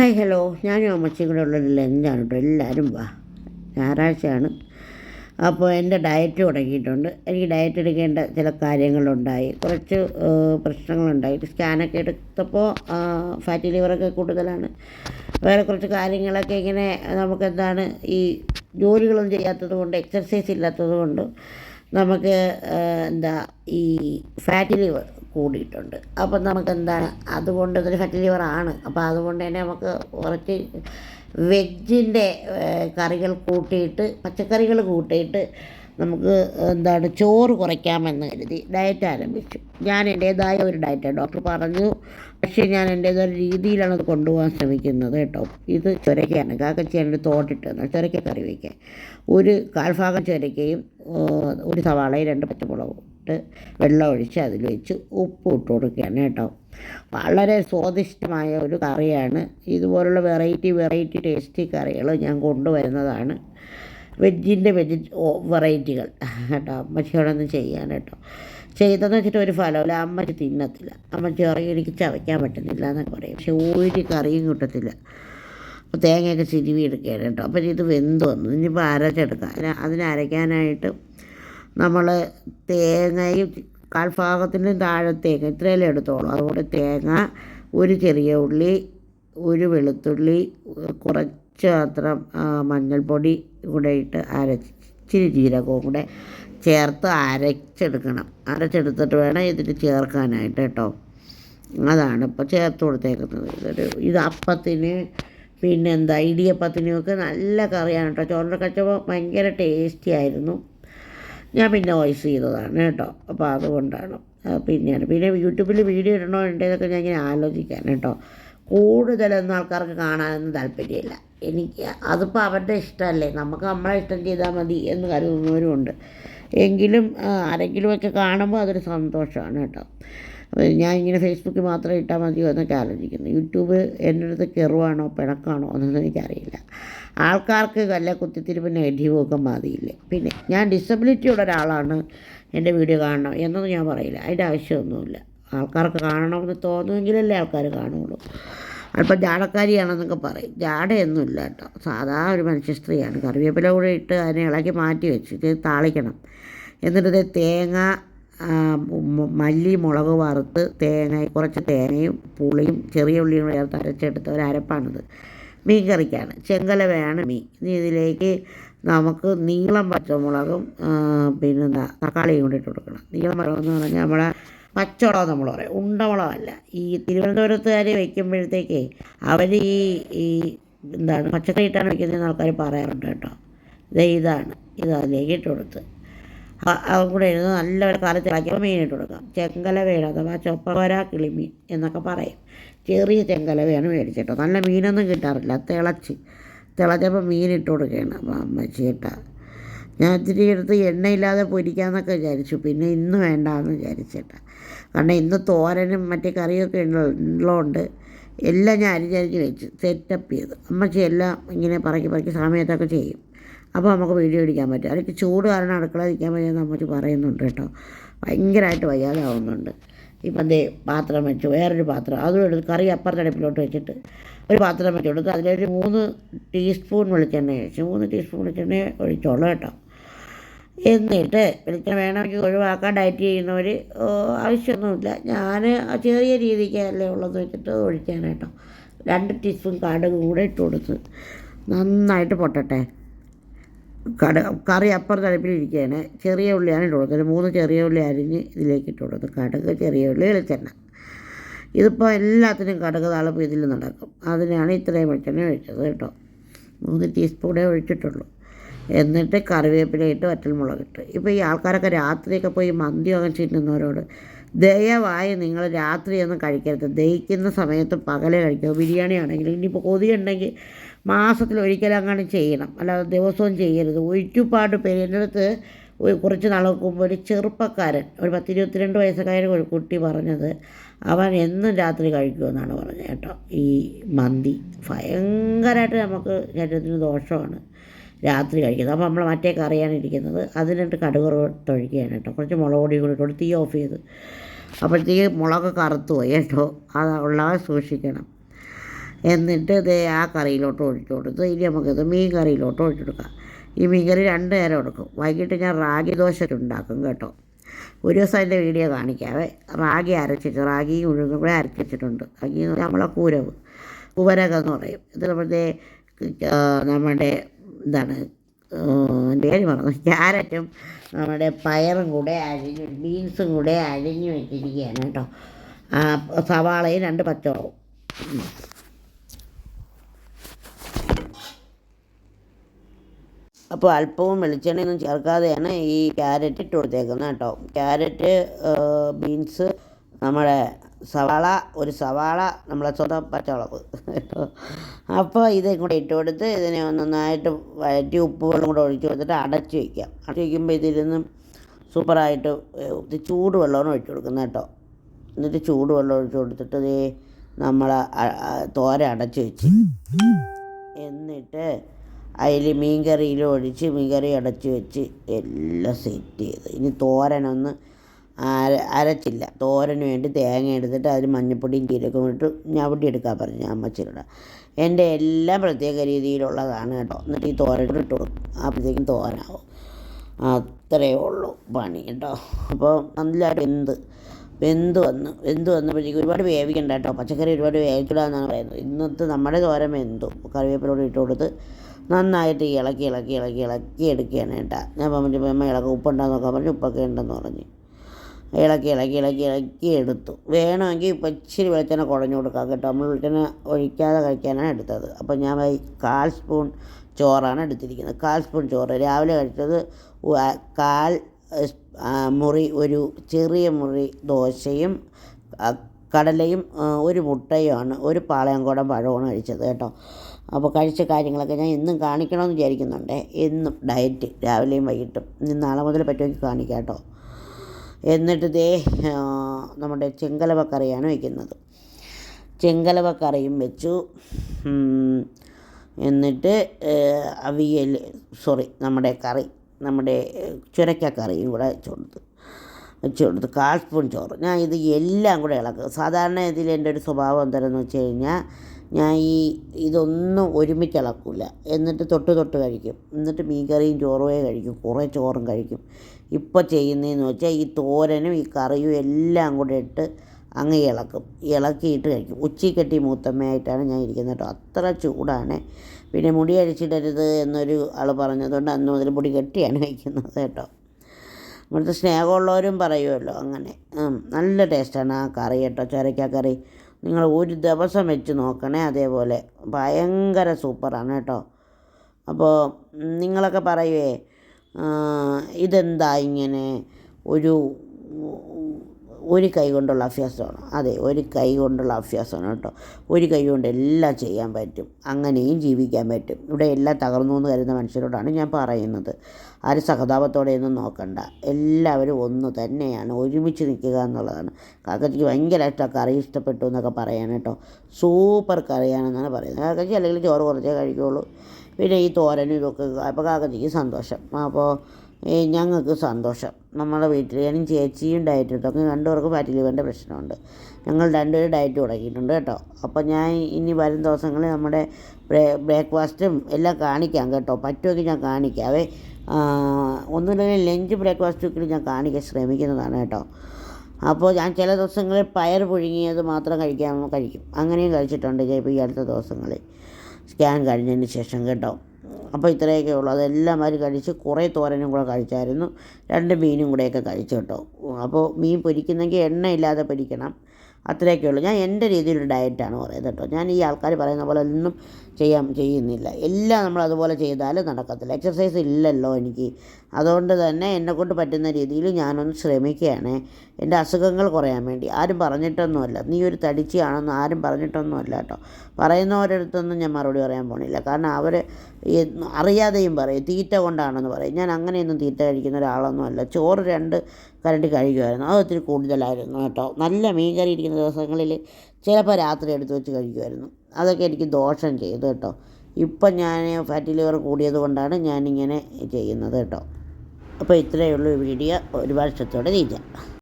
Hi hello. ഞാനും അമ്മച്ചിയും കൂടെ ഉള്ളൊരു ലഞ്ചാണ് കേട്ടോ എല്ലാവരും വാ. ഞായറാഴ്ചയാണ്. അപ്പോൾ എന്റെ ഡയറ്റ് തുടങ്ങിയിട്ടുണ്ട്. എനിക്ക് ഡയറ്റ് എടുക്കേണ്ട ചില കാര്യങ്ങളുണ്ടായി. കുറച്ച് പ്രശ്നങ്ങളുണ്ടായി. സ്കാനൊക്കെ എടുത്തപ്പോൾ ഫാറ്റി ലിവറൊക്കെ കൂടുതലാണ്. വേറെ കുറച്ച് കാര്യങ്ങളൊക്കെ ഇങ്ങനെ നമുക്കെന്താണ് ഈ ജോലികളൊന്നും ചെയ്യാത്തത് കൊണ്ട് എക്സർസൈസ് ഇല്ലാത്തത് കൊണ്ട് നമുക്ക് എന്താ ഈ ഫാറ്റി ലിവർ കൂടിയിട്ടുണ്ട്. അപ്പം നമുക്ക് എന്താണ് അതുകൊണ്ട് ഇതൊരു ലിവർ ആണ്. അപ്പോൾ അതുകൊണ്ട് തന്നെ നമുക്ക് കുറച്ച് വെജിന്റെ കറികൾ കൂട്ടിയിട്ട് പച്ചക്കറികൾ കൂട്ടിയിട്ട് നമുക്ക് എന്താണ് ചോറ് കുറയ്ക്കാമെന്ന് കരുതി ഡയറ്റ് ആരംഭിച്ചു. ഞാൻ എന്റേതായ ഒരു ഡയറ്റാണ് ഡോക്ടർ പറഞ്ഞു. പക്ഷേ ഞാൻ എന്റേതായ രീതിയിലാണ് അത് കൊണ്ടുപോകാൻ ശ്രമിക്കുന്നത് കേട്ടോ. ഇത് ചുരക്കയാണ് കാക്കച്ചിയാണ് തോട്ടിട്ട് ചുരക്ക കറി വയ്ക്കാൻ ഒരു കാൽഭാഗം ചുരക്കയും ഒരു സവാളയും രണ്ട് പച്ചമുളകും. ഇട്ട് വെള്ളം ഒഴിച്ച് അതിൽ വെച്ച് ഉപ്പ് ഇട്ട് കൊടുക്കുകയാണ് കേട്ടോ. വളരെ സ്വാദിഷ്ടമായ ഒരു കറിയാണ്. ഇതുപോലുള്ള വെറൈറ്റി വെറൈറ്റി ടേസ്റ്റി കറികൾ ഞാൻ കൊണ്ടുവരുന്നതാണ്. വെജിന്റെ വെജി വെറൈറ്റികൾ. കേട്ടോ അമ്മച്ചിയോടൊന്നും ചെയ്യാൻ കേട്ടോ. ചെയ്തെന്ന് വെച്ചിട്ട് ഒരു ഫലമില്ല അമ്മച്ചി തിന്നത്തില്ല. അമ്മച്ചി പറയും എനിക്ക് ചവയ്ക്കാൻ പറ്റുന്നില്ല എന്നൊക്കെ പറയും. പക്ഷെ ഒരു കറിയും കിട്ടത്തില്ല. തേങ്ങയൊക്കെ ചിരുവി എടുക്കുകയാണ് കേട്ടോ. അപ്പോൾ ഇത് വെന്ത് വന്നു. ഇനിയിപ്പോൾ അരച്ചെടുക്കാം. അതിന് അതിനെ അരയ്ക്കാനായിട്ട് നമ്മൾ തേങ്ങയും കാൽഭാഗത്തിന്റെ താഴെ തേങ്ങ ഇത്രയല്ലേ എടുത്തോളൂ. അതുകൊണ്ട് തേങ്ങ ഒരു ചെറിയ ഉള്ളി ഒരു വെളുത്തുള്ളി കുറച്ച് മാത്രം മഞ്ഞൾപ്പൊടി കൂടെ ഇട്ട് അരച്ച് ഇച്ചിരി ജീരകവും കൂടെ ചേർത്ത് അരച്ചെടുക്കണം. അരച്ചെടുത്തിട്ട് വേണം ഇതിൽ ചേർക്കാനായിട്ട് കേട്ടോ. അതാണ് ഇപ്പോൾ ചേർത്ത് കൊടുത്തേക്കുന്നത്. ഇതൊരു ഇത് അപ്പത്തിന് പിന്നെന്താ ഇടിയപ്പത്തിനുമൊക്കെ നല്ല കറിയാണ് കേട്ടോ. ചോറിന്റെ കച്ചവ ഭയങ്കര ടേസ്റ്റി ആയിരുന്നു. ഞാൻ പിന്നെ വോയിസ് ചെയ്തതാണ് കേട്ടോ. അപ്പോൾ അതുകൊണ്ടാണ്. പിന്നെയാണ്. പിന്നെ യൂട്യൂബിൽ വീഡിയോ ഇടണോ ഉണ്ടേതൊക്കെ ഞാൻ ഇങ്ങനെ ആലോചിക്കാൻ കേട്ടോ. കൂടുതലൊന്നും ആൾക്കാർക്ക് കാണാനൊന്നും താല്പര്യമില്ല. എനിക്ക് അതിപ്പോൾ അവരുടെ ഇഷ്ടമല്ലേ? നമുക്ക് നമ്മളെ ഇഷ്ടം ചെയ്താൽ മതി എന്ന് കരുതുന്നവരുമുണ്ട് എങ്കിലും ആരെങ്കിലുമൊക്കെ കാണുമ്പോൾ അതൊരു സന്തോഷമാണ് കേട്ടോ. ഞാൻ ഇങ്ങനെ ഫേസ്ബുക്കിൽ മാത്രം ഇട്ടാൽ മതിയോ എന്നൊക്കെ ആലോചിക്കുന്നു. യൂട്യൂബ് എന്റെ അടുത്ത് കെറുവാണോ പിണക്കാണോ എന്നൊന്നും എനിക്കറിയില്ല. ആൾക്കാർക്ക് വല്ല കുത്തിത്തിരിപ്പ് നെഗറ്റീവും ഒക്കെ മതിയില്ലേ. പിന്നെ ഞാൻ ഡിസബിലിറ്റിയുള്ള ഒരാളാണ് എന്റെ വീഡിയോ കാണണം എന്നൊന്നും ഞാൻ പറയില്ല. അതിന്റെ ആവശ്യമൊന്നുമില്ല. ആൾക്കാർക്ക് കാണണമെന്ന് തോന്നുമെങ്കിലല്ലേ ആൾക്കാർ കാണുള്ളൂ. അല്പം ജാടക്കാരിയാണെന്നൊക്കെ പറയും. ജാടയൊന്നുമില്ല കേട്ടോ സാധാ ഒരു മനുഷ്യ സ്ത്രീയാണ്. കറിവേപ്പില കൂടെ ഇട്ട് അതിനെ ഇളക്കി മാറ്റി വെച്ച്. ഇത് താളിക്കണം. എന്നിട്ട് തേങ്ങ മല്ലി മുളക് വറുത്ത് തേങ്ങ കുറച്ച് തേങ്ങയും പുളിയും ചെറിയ ഉള്ളിയും കൂടെ ചേർത്ത് അരച്ചെടുത്ത ഒരു അരപ്പാണിത്. മീൻ കറിക്കാണ്. ചെങ്കലവയാണ് മീൻ. ഇനി ഇതിലേക്ക് നമുക്ക് നീളം പച്ചമുളകും പിന്നെന്താ തക്കാളിയും കൂടി ഇട്ട് കൊടുക്കണം. നീളം പച്ചമുളകെന്ന് പറഞ്ഞാൽ നമ്മളെ പച്ചമുളക് നമ്മൾ പറയും. ഉണ്ടവളമല്ല ഈ തിരുവനന്തപുരത്തുകാർ വയ്ക്കുമ്പോഴത്തേക്കേ അവർ ഈ ഈ എന്താണ് പച്ചക്കറി ഇട്ടാണ് വയ്ക്കുന്നതെന്ന് ആൾക്കാർ പറയാറുണ്ട് കേട്ടോ. ദേ ഇതാണ്. ഇത് അതിലേക്ക് ഇട്ട് കൊടുത്ത്. അതും കൂടെ ഇരുന്ന് നല്ലൊരു കാലത്ത് ഇളക്കിയപ്പോൾ മീൻ ഇട്ട് കൊടുക്കാം. ചെങ്കല വേണം അഥവാ ചൊപ്പവര കിളിമീൻ എന്നൊക്കെ പറയും. ചെറിയ ചെങ്കല വേണം മേടിച്ചിട്ടോ നല്ല മീനൊന്നും കിട്ടാറില്ല. തിളച്ച്. തിളച്ചപ്പോൾ മീൻ ഇട്ട് കൊടുക്കുകയാണ് അപ്പം അമ്മച്ചി കേട്ടാ. ഞാൻ ഇത്തിരി എടുത്ത് എണ്ണയില്ലാതെ പൊരിക്കാമെന്നൊക്കെ വിചാരിച്ചു. പിന്നെ ഇന്ന് വേണ്ടാന്ന് വിചാരിച്ചേട്ടാ. കാരണം ഇന്ന് തോരനും മറ്റേ കറിയൊക്കെ ഉള്ള- ഉള്ളതുകൊണ്ട് എല്ലാം ഞാൻ അരിഞ്ഞരിഞ്ഞ് വെച്ച്. സെറ്റപ്പ് ചെയ്തു. അമ്മച്ചി എല്ലാം ഇങ്ങനെ പറക്കി പറക്കി സമയത്തൊക്കെ ചെയ്യും. അപ്പോൾ നമുക്ക് വീഡിയോ എടുക്കാൻ പറ്റും. അല്ലെങ്കിൽ ചൂട് കാരണം അടുക്കള നിൽക്കാൻ പറ്റുമെന്ന് അമ്മച്ചി പറയുന്നുണ്ട് കേട്ടോ. ഭയങ്കരമായിട്ട് വയ്യാതാവുന്നുണ്ട്. ഇപ്പം ദേ പാത്രം വെച്ചു. വേറൊരു പാത്രം. അതും എടുത്ത് കറി അപ്പുറത്തടുപ്പിലോട്ട് വെച്ചിട്ട് ഒരു പാത്രം വെച്ചു. കൊടുത്ത് അതിലൊരു മൂന്ന് ടീസ്പൂൺ വെളിച്ചെണ്ണ ഒഴിച്ചു. മൂന്ന് ടീസ്പൂൺ വെളിച്ചെണ്ണ ഒഴിച്ചോളൂ കേട്ടോ. എന്നിട്ട് വെളിച്ചെണ്ണ വേണമെങ്കിൽ ഒഴിവാക്കാൻ ഡയറ്റ് ചെയ്യുന്നവർ ആവശ്യമൊന്നുമില്ല. ഞാൻ ചെറിയ രീതിക്കല്ലേ ഉള്ളത് വെച്ചിട്ട് ഒഴിക്കാൻ കേട്ടോ. രണ്ട് ടീസ്പൂൺ കടുക് കൂടെ ഇട്ട് കൊടുത്ത് നന്നായിട്ട് പൊട്ടട്ടെ. കട കറി അപ്പുറം തലപ്പിലിരിക്കുകയാണ് ചെറിയ ഉള്ളിയാണ് ഇട്ട് കൊടുക്കുന്നത്. മൂന്ന് ചെറിയ ഉള്ളി അരിഞ്ഞ് ഇതിലേക്ക് ഇട്ട് കൊടുത്തു കടുക് ചെറിയ ഉള്ളി വെളിച്ചെണ്ണ. ഇതിപ്പോൾ എല്ലാത്തിനും കടുക് തളപ്പ് ഇതിൽ നടക്കും. അതിനാണ് ഇത്രയും വെളിച്ചെണ്ണ ഒഴിച്ചത് കേട്ടോ. മൂന്ന് ടീസ്പൂണേ ഒഴിച്ചിട്ടുള്ളൂ. എന്നിട്ട് കറിവേപ്പില ഇട്ട് വറ്റൽമുളകിട്ട് ഇപ്പോൾ ഈ ആൾക്കാരൊക്കെ രാത്രിയൊക്കെ പോയി മന്തി അങ്ങനെ ചിന്നുന്നവരോട് ദയവായി നിങ്ങൾ രാത്രിയൊന്നും കഴിക്കരുത്. ദഹിക്കുന്ന സമയത്ത് പകലേ കഴിക്കുക. ബിരിയാണി ആണെങ്കിലും ഇനിയിപ്പോൾ കൊതിയുണ്ടെങ്കിൽ മാസത്തിൽ ഒരിക്കലങ്ങാണ് ചെയ്യണം. അല്ലാതെ ദിവസവും ചെയ്യരുത്. ഒരുപാട് പേര് എന്റെ അടുത്ത് കുറച്ച് നാൾ ഒരു ചെറുപ്പക്കാരൻ ഒരു പത്ത് ഇരുപത്തിരണ്ട് വയസ്സുകാരൻ ഒരു കുട്ടി പറഞ്ഞത് അവൻ എന്നും രാത്രി കഴിക്കുമെന്നാണ് പറഞ്ഞത് കേട്ടോ. ഈ മന്തി ഭയങ്കരമായിട്ട് നമുക്ക് ശരീരത്തിന് ദോഷമാണ്. രാത്രി കഴിക്കുന്നത്. അപ്പോൾ നമ്മൾ മറ്റേ കറിയാനിരിക്കുന്നത് അതിനിട്ട് കടുക് തൊഴിക്കുകയാണ് കേട്ടോ. കുറച്ച് മുളക് പൊടി കൂടി ഇട്ട് തീ ഓഫ് ചെയ്ത്. അപ്പോഴത്തേക്ക് മുളക് കറുത്തു പോയി കേട്ടോ. അത് ഉള്ളവ സൂക്ഷിക്കണം. എന്നിട്ട് ഇത് ആ കറിയിലോട്ട് ഒഴിച്ചു കൊടുത്ത്. ഇനി നമുക്കിത് മീൻ കറിയിലോട്ട് ഒഴിച്ചു കൊടുക്കാം. ഈ മീൻ കറി രണ്ട് നേരം എടുക്കും. വൈകിട്ട് ഞാൻ റാഗി ദോശ ഉണ്ടാക്കും കേട്ടോ. ഒരു ദിവസം അതിന്റെ വീഡിയോ കാണിക്കാവേ. റാഗി അരച്ചിട്ട് റാഗി ഉഴുന്നും കൂടെ അരച്ചിട്ടുണ്ട്. റാഗി നമ്മളെ കൂരവ്. കുവരകം എന്ന് പറയും. ഇത് നമ്മുടെ നമ്മുടെ എന്റെ പേര് പറഞ്ഞു ക്യാരറ്റും നമ്മുടെ പയറും കൂടെ അരിഞ്ഞ് ബീൻസും കൂടെ അരിഞ്ഞ് വെച്ചിരിക്കുകയാണ് കേട്ടോ. ആ, സവാളയും രണ്ട് പച്ചവും അപ്പോൾ അല്പവും വെളിച്ചെണ്ണയൊന്നും ചേർക്കാതെയാണ് ഈ ക്യാരറ്റ് ഇട്ട് കൊടുത്തേക്കുന്നത് കേട്ടോ. ക്യാരറ്റ് ബീൻസ് നമ്മുടെ സവാള ഒരു സവാള നമ്മളെ സ്വന്തം കേട്ടോ അപ്പോൾ ഇതും കൂടെ ഇട്ട് കൊടുത്ത് ഇതിനെ നന്നായിട്ട് വഴറ്റി ഉപ്പ് വെള്ളം കൂടെ ഒഴിച്ച് കൊടുത്തിട്ട് അടച്ച് വയ്ക്കാം അടച്ച് വയ്ക്കുമ്പോൾ ഇതിരുന്ന് സൂപ്പറായിട്ട് ഇത് ചൂട് വെള്ളമാണ് ഒഴിച്ച് കൊടുക്കുന്നത് കേട്ടോ. എന്നിട്ട് ചൂട് വെള്ളം ഒഴിച്ച് കൊടുത്തിട്ട് ദേ നമ്മൾ തോര അടച്ച് വെച്ച്. എന്നിട്ട് അതിൽ മീൻകറിയിൽ ഒഴിച്ച് മീൻകറി അടച്ച് വെച്ച് എല്ലാം സെറ്റ് ചെയ്ത്. ഇനി തോരനൊന്ന് അര അരച്ചില്ല. തോരന് വേണ്ടി തേങ്ങ എടുത്തിട്ട് അതിൽ മഞ്ഞപ്പൊടിയും ജീരകവും ഇട്ട് ഞവടി എടുക്കാൻ പറഞ്ഞു ഞാൻ അമ്മച്ചിയുടെ എന്റെ എല്ലാം പ്രത്യേക രീതിയിലുള്ളതാണ് കേട്ടോ. എന്നിട്ട് ഈ തോരൻ ഇട്ട് കൊടുക്കും. അപ്പോഴത്തേക്കും തോരനാവും. അത്രയേ ഉള്ളൂ പണി കേട്ടോ. അപ്പോൾ നല്ല വെന്ത് വെന്ത് വന്ന് വെന്ത് വന്നപ്പോഴത്തേക്ക് ഒരുപാട് വേവിക്കണ്ട കേട്ടോ. പച്ചക്കറി ഒരുപാട് വേവിക്കില്ല എന്നാണ് പറയുന്നത്. ഇന്നത്തെ നമ്മുടെ തോരൻ വെന്തു. കറിവേപ്പിലോട് ഇട്ട് കൊടുത്ത് നന്നായിട്ട് ഇളക്കി ഇളക്കി ഇളക്കി ഇളക്കി എടുക്കുകയാണ് കേട്ടോ. ഞാൻ പറഞ്ഞു അമ്മ ഇളക്കി ഉപ്പുണ്ടാന്ന് നോക്കാൻ പറഞ്ഞു ഉപ്പൊക്കെ ഉണ്ടെന്ന് പറഞ്ഞു. ഇളക്കി ഇളക്കി ഇളക്കി ഇളക്കി എടുത്തു. വേണമെങ്കിൽ ഇപ്പം ഇച്ചിരി വെളിച്ചെണ്ണ കുഴഞ്ഞു കൊടുക്കാം കേട്ടോ. നമ്മൾ വെളിച്ചെണ്ണ ഒഴിക്കാതെ കഴിക്കാനാണ് എടുത്തത്. അപ്പോൾ ഞാൻ കാൽ സ്പൂൺ ചോറാണ് എടുത്തിരിക്കുന്നത്. കാൽ സ്പൂൺ ചോറ്. രാവിലെ കഴിച്ചത് കാൽ മുറി ഒരു ചെറിയ മുറി ദോശയും കടലയും ഒരു മുട്ടയുമാണ്. ഒരു പാളയംകുടം പഴമാണ് കഴിച്ചത് കേട്ടോ. അപ്പോൾ കഴിച്ച കാര്യങ്ങളൊക്കെ ഞാൻ ഇന്നും കാണിക്കണമെന്ന് വിചാരിക്കുന്നുണ്ടേ. എന്നും ഡയറ്റ് രാവിലെയും വൈകിട്ടും. ഇനി നാളെ മുതൽ പറ്റുമെങ്കിൽ കാണിക്കാം കേട്ടോ. എന്നിട്ട് ദേ നമ്മുടെ ചെങ്കലവ കറിയാണ് വയ്ക്കുന്നത്. ചെങ്കലവ കറിയും വെച്ചു എന്നിട്ട് അവിയൽ സോറി നമ്മുടെ കറി നമ്മുടെ ചുരക്ക കറിയും കൂടെ വെച്ചു കൊടുത്തു വെച്ച് കൊടുത്ത് കാൽ സ്പൂൺ ചോറ്. ഞാൻ ഇത് എല്ലാം കൂടെ ഇളക്കും. സാധാരണ ഇതിൽ എന്റെ ഒരു സ്വഭാവം എന്താണെന്ന് വെച്ച് കഴിഞ്ഞാൽ ഞാൻ ഈ ഇതൊന്നും ഒരുമിച്ച് ഇളക്കില്ല എന്നിട്ട് തൊട്ട് തൊട്ട് കഴിക്കും. എന്നിട്ട് മീൻ കറിയും ചോറുമേ കഴിക്കും. കുറേ ചോറും കഴിക്കും. ഇപ്പോൾ ചെയ്യുന്നതെന്ന് വെച്ചാൽ ഈ തോരനും ഈ കറിയും എല്ലാം കൂടെ ഇട്ട് അങ്ങ് ഇളക്കും. ഇളക്കിയിട്ട് കഴിക്കും. ഉച്ചക്കെട്ടി മൂത്തമ്മയായിട്ടാണ് ഞാൻ ഇരിക്കുന്നത് കേട്ടോ. അത്ര ചൂടാണ്. പിന്നെ മുടി അഴിച്ചിടരുത് എന്നൊരു ആൾ പറഞ്ഞതുകൊണ്ട് അന്ന് മുതൽ മുടി കെട്ടിയാണ് കഴിക്കുന്നത് കേട്ടോ. ഇവിടുത്തെ സ്നേഹമുള്ളവരും പറയുമല്ലോ അങ്ങനെ. നല്ല ടേസ്റ്റാണ് ആ കറി കേട്ടോ ചൊരക്ക കറി. നിങ്ങൾ ഒരു ദിവസം വെച്ച് നോക്കണേ അതേപോലെ. ഭയങ്കര സൂപ്പറാണ് കേട്ടോ. അപ്പോൾ നിങ്ങളൊക്കെ പറയുവേ ഇതെന്താ ഇങ്ങനെ ഒരു ഒരു കൈ കൊണ്ടുള്ള അഭ്യാസമാണ്. അതെ ഒരു കൈ കൊണ്ടുള്ള അഭ്യാസമാണ് കേട്ടോ. ഒരു കൈ കൊണ്ട് എല്ലാം ചെയ്യാൻ പറ്റും. അങ്ങനെയും ജീവിക്കാൻ പറ്റും. ഇവിടെ എല്ലാം തകർന്നു എന്ന് കരുതുന്ന മനുഷ്യരോടാണ് ഞാൻ പറയുന്നത്. ആരും സഹതാപത്തോടെയൊന്നും നോക്കണ്ട. എല്ലാവരും ഒന്ന് തന്നെയാണ് ഒരുമിച്ച് നിൽക്കുക എന്നുള്ളതാണ്. കാക്കച്ചിക്ക് ഭയങ്കരമായിട്ട് കറി ഇഷ്ടപ്പെട്ടു എന്നൊക്കെ പറയാൻ കേട്ടോ. സൂപ്പർ കറിയാണെന്നാണ് പറയുന്നത്. കാക്കച്ചി അല്ലെങ്കിൽ ചോറ് കുറച്ചേ കഴിക്കുകയുള്ളൂ പിന്നെ ഈ തോരനും ഇതൊക്കെ അപ്പോൾ കാക്കത്തിക്ക് സന്തോഷം. അപ്പോൾ ഞങ്ങൾക്ക് സന്തോഷം. നമ്മുടെ വീട്ടിൽ ഞാനും ചേച്ചിയും ഡയറ്റ് എടുത്തൊക്കെ രണ്ടുപേർക്കും ഫാറ്റി ലിവറിന്റെ പ്രശ്നമുണ്ട്. ഞങ്ങൾ രണ്ടുപേരും ഡയറ്റ് തുടങ്ങിയിട്ടുണ്ട് കേട്ടോ. അപ്പോൾ ഞാൻ ഇനി വരും ദിവസങ്ങളിൽ നമ്മുടെ ബ്രേ ബ്രേക്ക്ഫാസ്റ്റും എല്ലാം കാണിക്കാം കേട്ടോ. പറ്റുമെങ്കിൽ ഞാൻ കാണിക്കാവേ ഒന്നുമില്ലെങ്കിൽ ലഞ്ച് ബ്രേക്ക്ഫാസ്റ്റൊക്കെ ഞാൻ കാണിക്കാൻ ശ്രമിക്കുന്നതാണ് കേട്ടോ. അപ്പോൾ ഞാൻ ചില ദിവസങ്ങളിൽ പയർ പുഴുങ്ങിയത് മാത്രം കഴിക്കാൻ കഴിക്കും. അങ്ങനെയും കഴിച്ചിട്ടുണ്ട് ചേപ്പ് ഈ അടുത്ത ദിവസങ്ങളിൽ. സ്കാൻ കഴിഞ്ഞതിന് ശേഷം കേട്ടോ. അപ്പോൾ ഇത്രയൊക്കെ ഉള്ളൂ. അതെല്ലാം അവർ കഴിച്ച് കുറേ തോരനും കൂടെ കഴിച്ചായിരുന്നു. രണ്ട് മീനും കൂടെയൊക്കെ കഴിച്ചു കേട്ടോ. അപ്പോൾ മീൻ പൊരിക്കുന്നെങ്കിൽ എണ്ണയില്ലാതെ പൊരിക്കണം. അത്രയൊക്കെ ഉള്ളൂ. ഞാൻ എന്റെ രീതിയിലൊരു ഡയറ്റാണ് പറയുന്നത് കേട്ടോ. ഞാൻ ഈ ആൾക്കാർ പറയുന്ന പോലെ ഒന്നും ചെയ്യാൻ ചെയ്യുന്നില്ല. എല്ലാം നമ്മൾ അതുപോലെ ചെയ്താലും നടക്കത്തില്ല. എക്സസൈസ് ഇല്ലല്ലോ എനിക്ക്. അതുകൊണ്ട് തന്നെ എന്നെക്കൊണ്ട് പറ്റുന്ന രീതിയിൽ ഞാനൊന്ന് ശ്രമിക്കുകയാണ്. എന്റെ അസുഖങ്ങൾ കുറയാൻ വേണ്ടി. ആരും പറഞ്ഞിട്ടൊന്നുമല്ല. നീ ഒരു തടിച്ചാണെന്ന് ആരും പറഞ്ഞിട്ടൊന്നുമല്ല കേട്ടോ. പറയുന്നവരടുത്തൊന്നും ഞാൻ മറുപടി പറയാൻ പോണില്ല. കാരണം അവർ അറിയാതെയും പറയും. തീറ്റ കൊണ്ടാണെന്ന് പറയും. ഞാൻ അങ്ങനെയൊന്നും തീറ്റ കഴിക്കുന്ന ഒരാളൊന്നുമല്ല. ചോറ് രണ്ട് കരണ്ടി കഴിക്കുമായിരുന്നു. അത് ഒത്തിരി കൂടുതലായിരുന്നു കേട്ടോ. നല്ല മീൻ കറി ഇരിക്കുന്ന ദിവസങ്ങളിൽ ചിലപ്പോൾ രാത്രി എടുത്തു വെച്ച് കഴിക്കുമായിരുന്നു. അതൊക്കെ എനിക്ക് ദോഷം ചെയ്തു കേട്ടോ. ഇപ്പം ഞാൻ ഫാറ്റി ലിവർ കൂടിയത് കൊണ്ടാണ് ഞാനിങ്ങനെ ചെയ്യുന്നത് കേട്ടോ. അപ്പോൾ ഇത്രയേ ഉള്ളൂ വീഡിയോ. ഒരുപാട് ഇഷ്ടത്തോടെ തീറ്റ